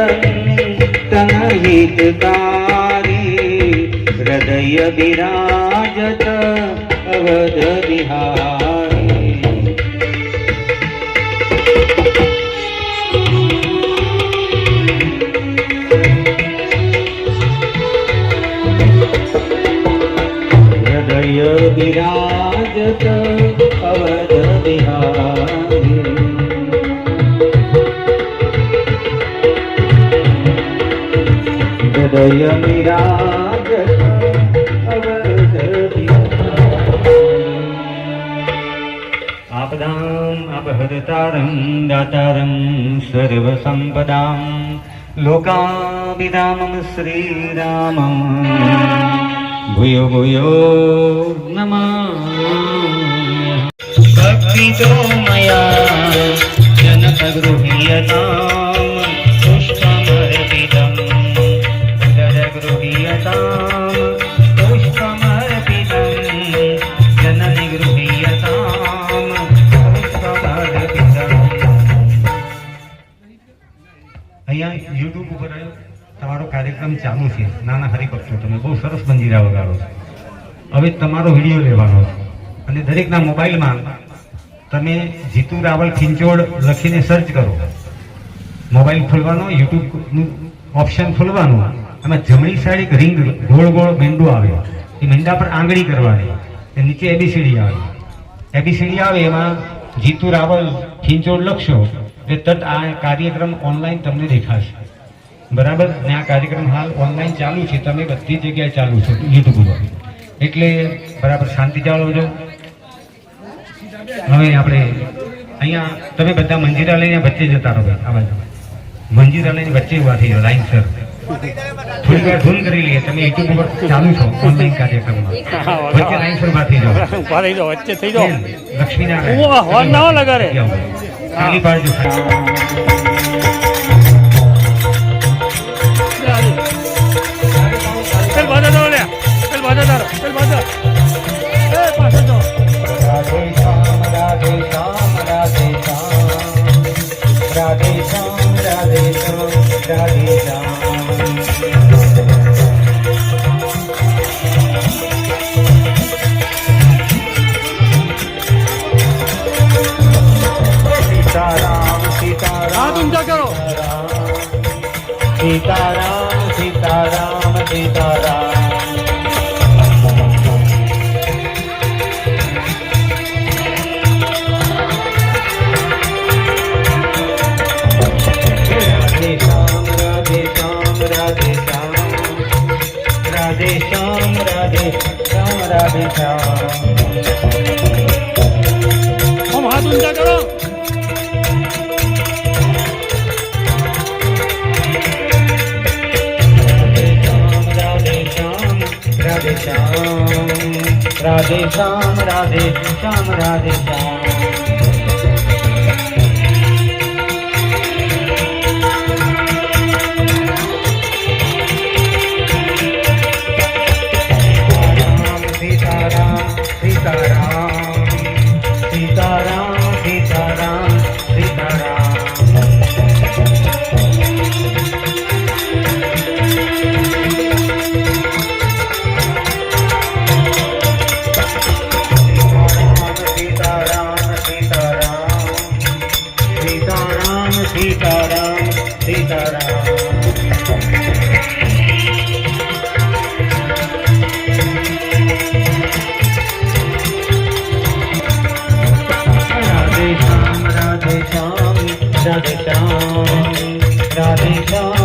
तन तनहितकारी हृदय विराजत अवध विहारी हृदय विराजत अवध विहारी હૃદય વિરાજ આપદામ અપહૃતારમ દાતારમ સર્વસંપદામ લોકાભિરામમ શ્રીરામ ભૂયો ભૂયો નમઃ ભક્તિ તો મયા જનક ગૃહ્યતા અહીંયા યુટ્યુબ ઉપર તમારો કાર્યક્રમ ચાલુ છે. નાના હરિભક્તો, તમે બહુ સરસ મંજીરા વગાડો હવે તમારો વીડિયો લેવાનો અને દરેકના મોબાઈલમાં તમે જીતુ રાવલ ખીંચોડ લખીને સર્ચ કરો. મોબાઈલ ખોલવાનો યુટ્યુબનું ઓપ્શન ખોલવાનું. એમાં જમણી સાઈડ એક રિંગ ગોળ ગોળ મેંદો આવે એ મેંડા પર આંગળી કરવાની. નીચે એબીસીડી આવે. એબીસીડી આવે એમાં જીતુ રાવલ ખીંચોડ લખશો એટલે તટ આ કાર્યક્રમ ઓનલાઈન તમને દેખાશે. બરાબર? ને આ કાર્યક્રમ હાલ ઓનલાઈન ચાલુ છે. તમે બધી જગ્યાએ ચાલુ છે યુટ્યુબ ઉપર. એટલે બરાબર શાંતિ જાળવજો. હવે આપણે અહીંયા તમે બધા મંજીરા લઈને વચ્ચે જતા રહો આ બાજુ. મંજીરા લઈને વચ્ચે ઊભા થઈ જાઓ લાઈન સર ફૂલ ફૂલ કરી લઈએ. તમે એક એક ચાલુ છો ઓનલાઈન કાર્યક્રમમાં. વચ્ચે લાઈન પર બાથી જાઓ. ઊભા રહી જાઓ વચ્ચે થઈ જાઓ. લક્ષ્મીનારાયણ. હોર્ન ના લગારે ખાલી બાજુ सीताराम हाँ, सीताराम ऊँचा करो? सीताराम सीताराम सीताराम। राधे श्याम राधे राधे श्याम राधे राधे श्याम राधे श्याम राधे श्याम राधे श्याम राधे श्याम। राधे श्याम राधे श्याम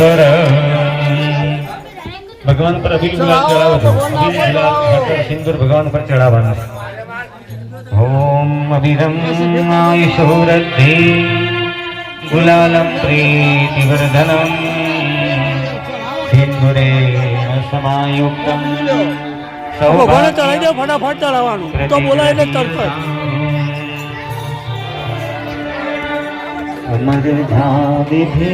કી. ઈશ્વર પર અભિલ ગુલાલ ચડાવો છો અભિલ ગુલાલ ખાતર સિંદૂર ભગવાન પર ચડાવવાના છે ઓમ અભિરમ આયુષોરદ્ધિ ગુલાલમ પ્રીતિવર્ધનમ સિંદુરે સમાયુક્તમ ભગવાને ચડાવી દે ફટાફટ ચડાવવાનું તો બોલાય એટલે તરત જ અમરધાવિધિ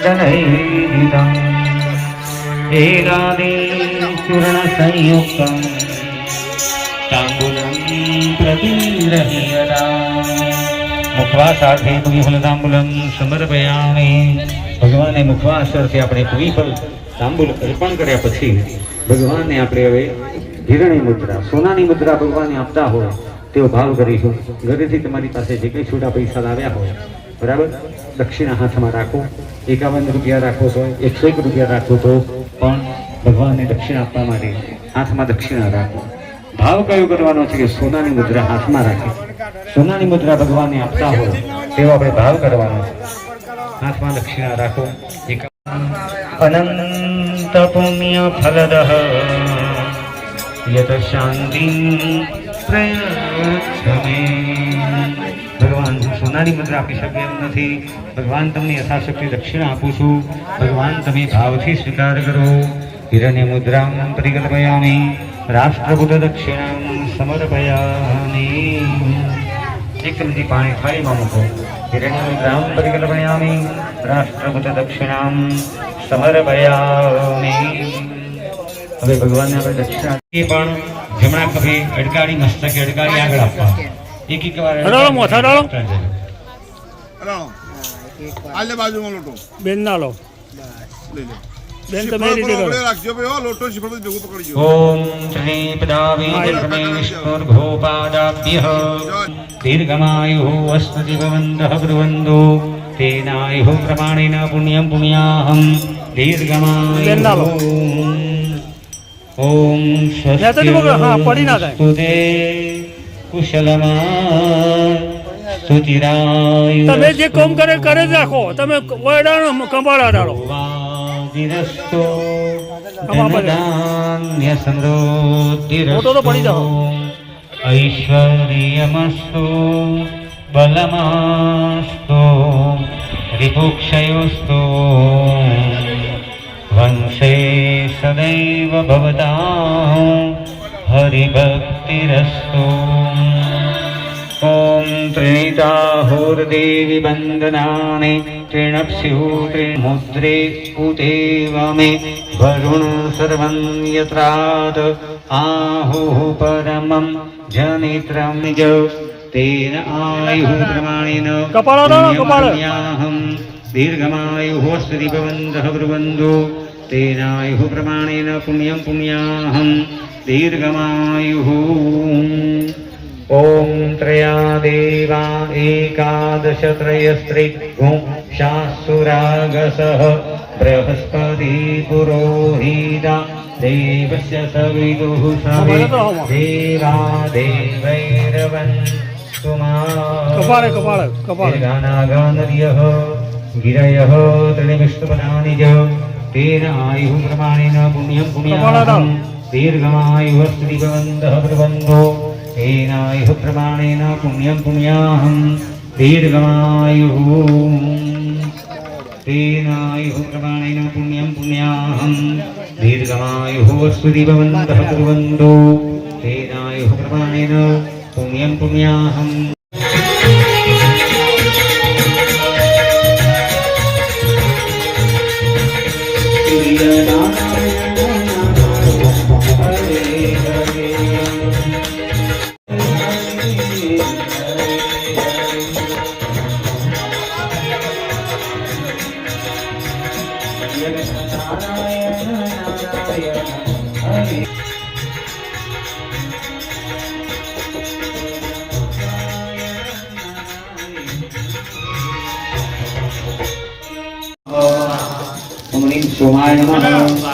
દનૈદિતમ એકાદે ચૂર્ણ સંયુક્તમ તાંબુલમ પ્રતિગ્રહ્યતા મુખવાસાર્થે પુગીફલ તાંબુલમ સમર્પયામિ ભગવાને મુખવાસરથી આપણે પુગીફલ તાંબુલ અર્પણ કર્યા પછી ભગવાનને આપણે હવે હિરણી મુદ્રા, સોનાની મુદ્રા ભગવાનને આપતા હોય. તેવો ભાવ કરીશું ઘરેથી તમારી પાસે જે કંઈ છૂટા પૈસા લાવ્યા હોય, બરાબર? દક્ષિણા હાથમાં રાખો, એકાવન રૂપિયા રાખો તો એકસો એક રૂપિયા રાખો તો પણ ભગવાનને દક્ષિણા આપવા માટે હાથમાં દક્ષિણા રાખો. ભાવ કયો કરવાનો છે કે સોનાની મુદ્રા હાથમાં રાખી? સોનાની મુદ્રા ભગવાનને આપતા હોય તેવો આપણે ભાવ કરવાનો છે. હાથમાં દક્ષિણા રાખો. અનંત પુણ્ય ફલદ યત શાંતિ પ્રયચ્છમે ભગવાન સોનાની મુદ્રા આપી શકે એમ નથી. ભગવાન તમને યથાશક્તિ દક્ષિણા આપું છું. ભગવાન તમે ભાવથી સ્વીકાર કરો. હિરણ્ય મુદ્રામ પરિકલ્પયામી. રાષ્ટ્રભૂત દક્ષિણામ સમર્પયામિ. એકમજી પાણી થાળીમાં મૂકો. હિરણ્ય મુદ્રામ પરિકલ્પયામી. રાષ્ટ્રભૂત દક્ષિણામ સમર્પયામિ. હવે ભગવાનને આપણે દક્ષિણા એ પણ જમણા ખભે અડકાડી મસ્તકે અડકાડી આગળ આપવા. એક એક વાર પુણ્યમ પુણ્યાહમ દીર્ઘમાયુ ઓમ સ્તુતે કુશલમા સ્તુતિરાયુ. તમે જે કોમ કરે કરે જ રાખો. તમે વડાણો કંબાળા ડાળો વાદિરસ્તો આમાં ધનધાન્ય ફોટો તો પડી જાઓ. ઐશ્વર્યમસ્તુ બલમાસ્તુ રિપુક્ષયોસ્તુ. વંશે सदैव भवतां हरिभक्तिरस्तु। ॐ त्रिणीताहोर्देवि वन्दनानि त्रिणप्स्यूत्रिमुद्रे उदेव मे वरुण सर्वं यत्रात् आहुः परमं जनित्रं निज तेन आयुः प्रमाणेन कपालः दीर्घमायुः अस्ति भवन्तः ब्रुवन्तु तेनायु प्रमाणेन पुण्यं पुण्याहं दीर्घमायुः। ॐ त्रया देवा एकादशत्रयस्त्रिभुं शासुरागसः बृहस्पति पुरोहिता देवस्य सविदुः सवे देवा देवैरवन् कुमार गिरयः त्रिणिविष्णुपदानि च ദീർഘായു പ്രമാണേന പുണ്യം പുണ്യാഹം ദീർഘമായുവസ്തി ഭവന്തഃ പ്രബന്ധോ. തേനായു പ്രമാണേന പുണ്യം പുണ്യാഹം. ദീർഘമായു തേനായു പ്രമാണേന പുണ്യം പുണ്യാഹം. ദീർഘമായു സ്തുതി ഭവന്തഃ കുറുവന്തോ തേനായു പ്രമാണേന പുണ്യം പുണ്യാഹം.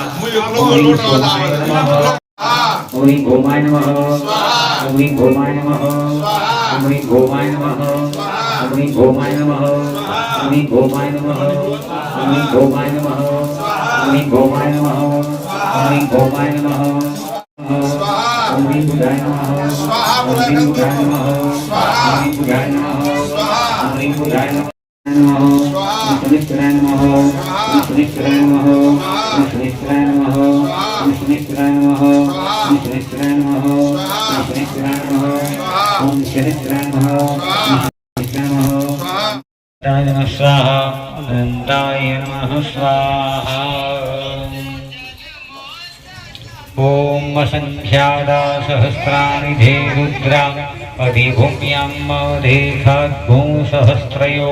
ओम ह्रीं गोमाय नमः ओम ह्रीं गोमाय नमः ओम ह्रीं गोमाय नमः ओम ह्रीं गोमाय नमः ओम ह्रीं गोमाय नमः ओम ह्रीं गोमाय नमः ओम ह्रीं गोमाय नमः ओम ह्रीं गोमाय नमः ओम ह्रीं बुधाय नमः ओम ह्रीं बुधाय नमः ओम ह्रीं बुधाय नमः ओम ह्रीं बुधाय नमः सुनिश्चराय नमः स्वाहा ओम असंख्यादा सहस्राणि धे रुद्रा अधिभूम्याम् देशात् भूसहस्रयो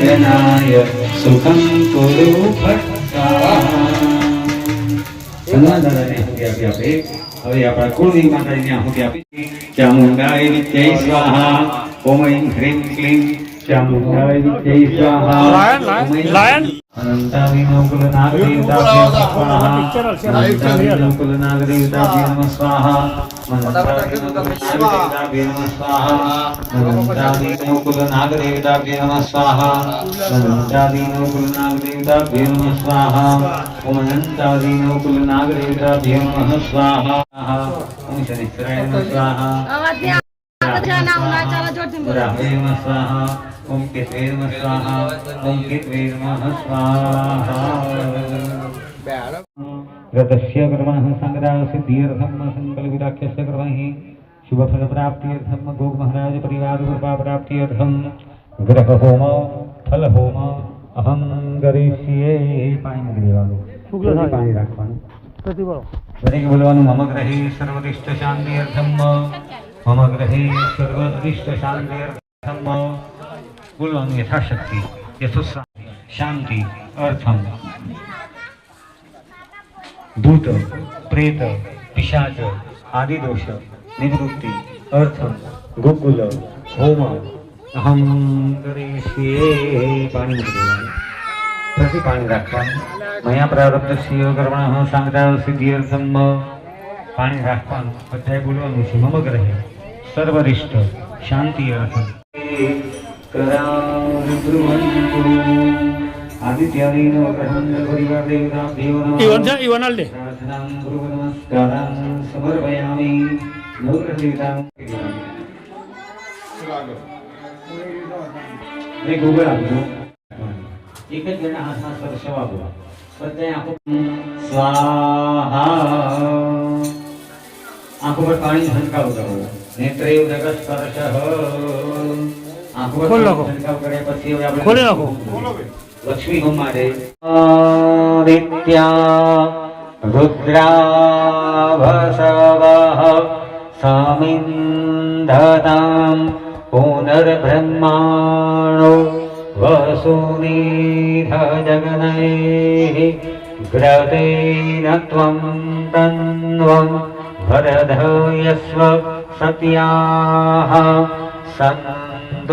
जनाय सुखं कुरु હવે આપણા કુળદેવી માતાજીને આહુતિ આપી ચામુંડાય વિદ્ય સ્વાહા ઓમ હ્રીમ ક્લીમ ચામુંડાય વિદ્ય સ્વાહા લાયન अनंतादीनकुलनागदेवताभ्य नमः स्वाहा अनंतादीनकुलनागदेवताभ्य नमः स्वाहा ओम कित वेद स्वाहा ओम कित वेद स्वाहा रतस्य कर्मः संग्रह सिद्धिर्थम संकल्प विराख्यस्य शुभ फल प्राप्तिर्थम गोग महाराज परिवार कृपा प्राप्तिर्थम ग्रह होम फल होम अहम करिष्ये पाणी देवालो शुक्ल पाणी राखवानो प्रतिभाव દરેકે બોલવાનું મમ ગ્રહે સર્વરિષ્ટ શાંતિ અર્થમ મમ ગ્રહે સર્વરિષ્ટ શાંતિ અર્થમ पूर्वं यथाशक्ति यथोत्साह शांति, अर्थम। भूत प्रेत, पिशाच आदि दोष निवृत्ति, अर्थम। गोकुल, होम। अहम करिष्ये प्रति पाणी राखवा मया प्रारब्ध कर्मण सांगता ఇవనాల్డే એક જ જણા હાથમાં સ્પર્શ આપવા. બધા આંખો સ્વાહા. આંખો પર પાણી છંટકાવ કરવો નેત્રે ઉદક સ્પર્શ ખોલી નાખો ખોલી નાખો લક્ષ્મી ગુમારે રીત્યા રુદ્રાવસવ સમિંધતામ પુનર્બ્રહ્માણો વસુનીધ જગનૈ ગ્રતેન ત્વં તન્વં વરધયસ્વ સત્યાહ સન્ ो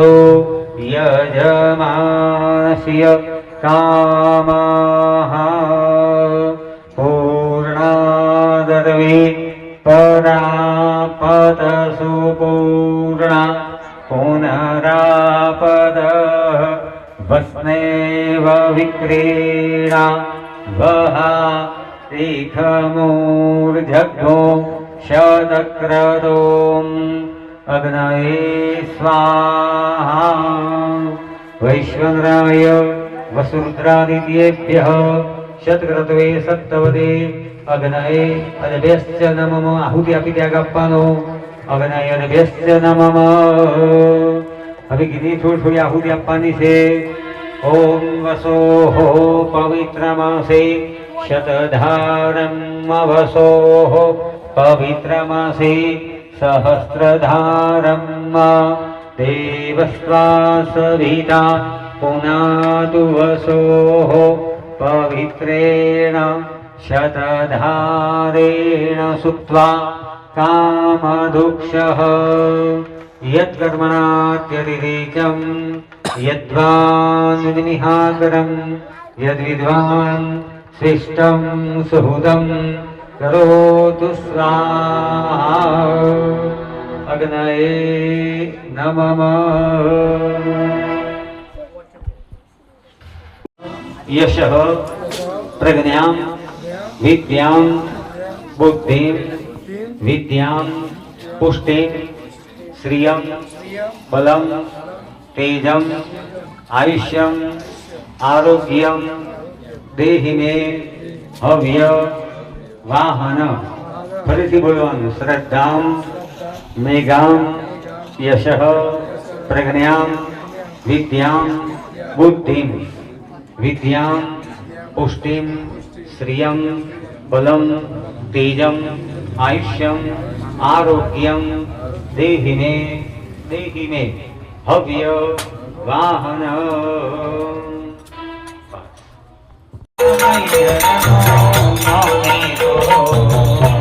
यजमाशि कामाः। पूर्णा दवि परापदसुपूर्णा पुनरापदः वस्नेव विक्रीणा। वः शिखमोर्जघो शतक्रतो अग्नये स्वा वैश्वन्द्राय वसुरुद्रादित्येभ्यः शतक्रतवे सप्तवदे अग्नये अनभ्यश्च नम आहुति अपि त्यागप्पनो। अग्नय अनभ्यस्य नोष्ठु आहुद्याप्पनिषे ॐ वसोः पवित्रमासे। शतधारम् अवसोः पवित्रमासे। सहस्रधारम् देवस्त्वा पुनातु वसोः पवित्रेण शतधारेण सुप्त्वा कामधुक्षः। यत्कर्मणात्यतिरेकम् यद्ध्वानुदिनिहाकरम् यद्विद्वान् शिष्टम् सुहृदम् करोतु स्वाहा। અગ્નયે નમઃ યશ પ્રજ્ઞામ વિદ્યામ બુદ્ધિમ વિદ્યામ પુષ્ટિમ શ્રિયમ બલમ તેજમ આયુષ્યમ આરોગ્યમ દેહી મે હવ્ય વાહન ફરીથી બોલવાનું શ્રદ્ધામ મેઘામ યશ પ્રજ્ઞામ વિદ્યામ બુદ્ધિ વિદ્યામ પુષ્ટિમ શ્રિયમ બલમ તેજમ આયુષ્યમ આરોગ્યમ દેહિને દેહિને હવ્ય વાહન હાથ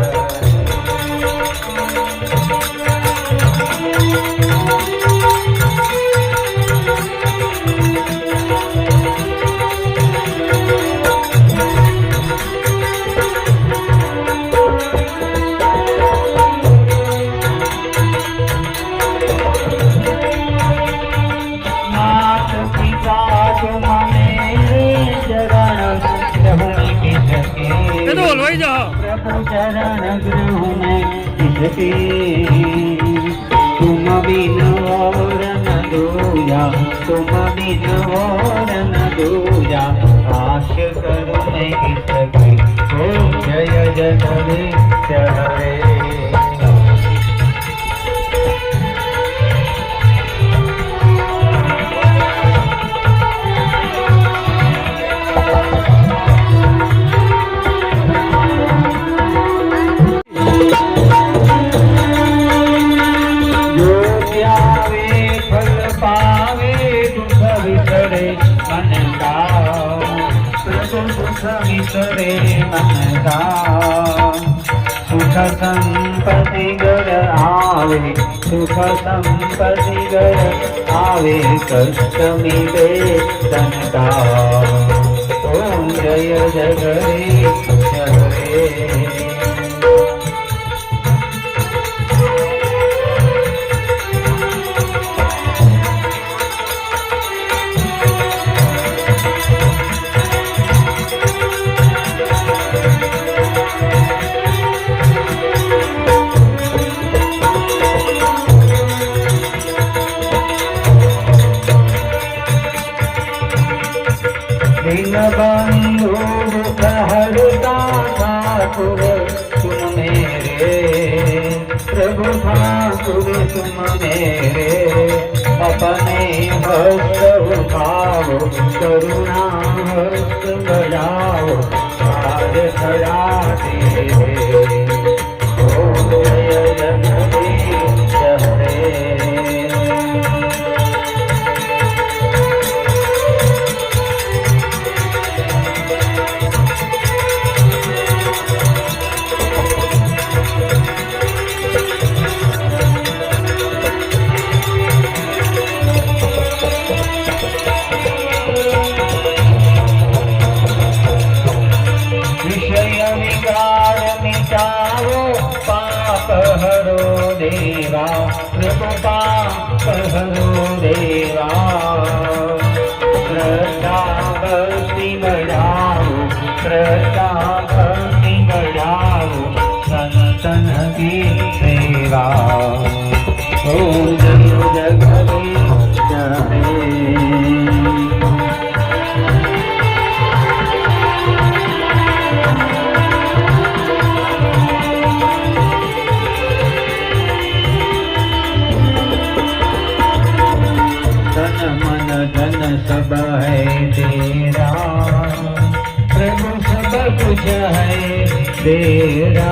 तेरा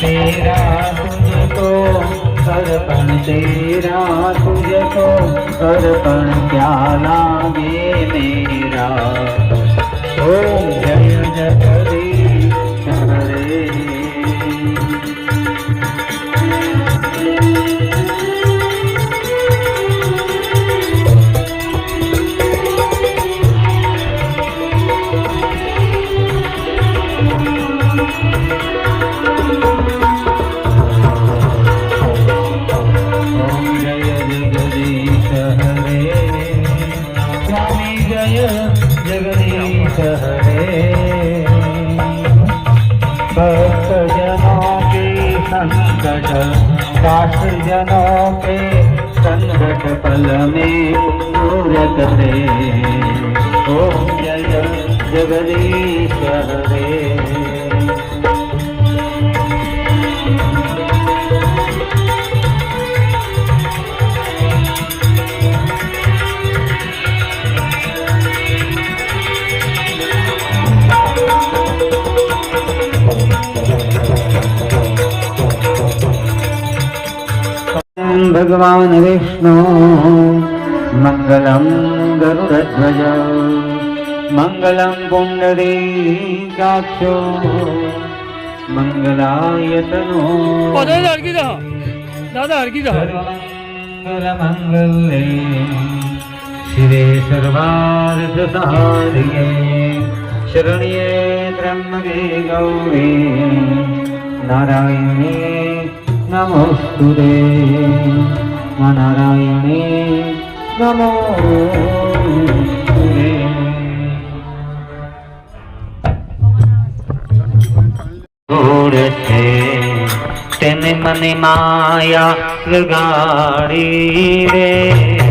तेरा तुझको अर्पण तेरा तुझको अर्पण क्या लागे मेरा? ओम जय जगदीश ભગવાન વિષ્ણુ મંગલમ ગરુડધ્વજ મંગલમ પુંડરીકાક્ષો મંગલાયતનો દાદા અડકી જાઓ દાદા અડકી મંગલે શિરે સર્વાર્થ સહારિયે શરણ્યે બ્રહ્મદે ગૌરી નારાયણે નમોસ્તુ દે નારાયણે નમો છે તેને મને માયા લગાડી રે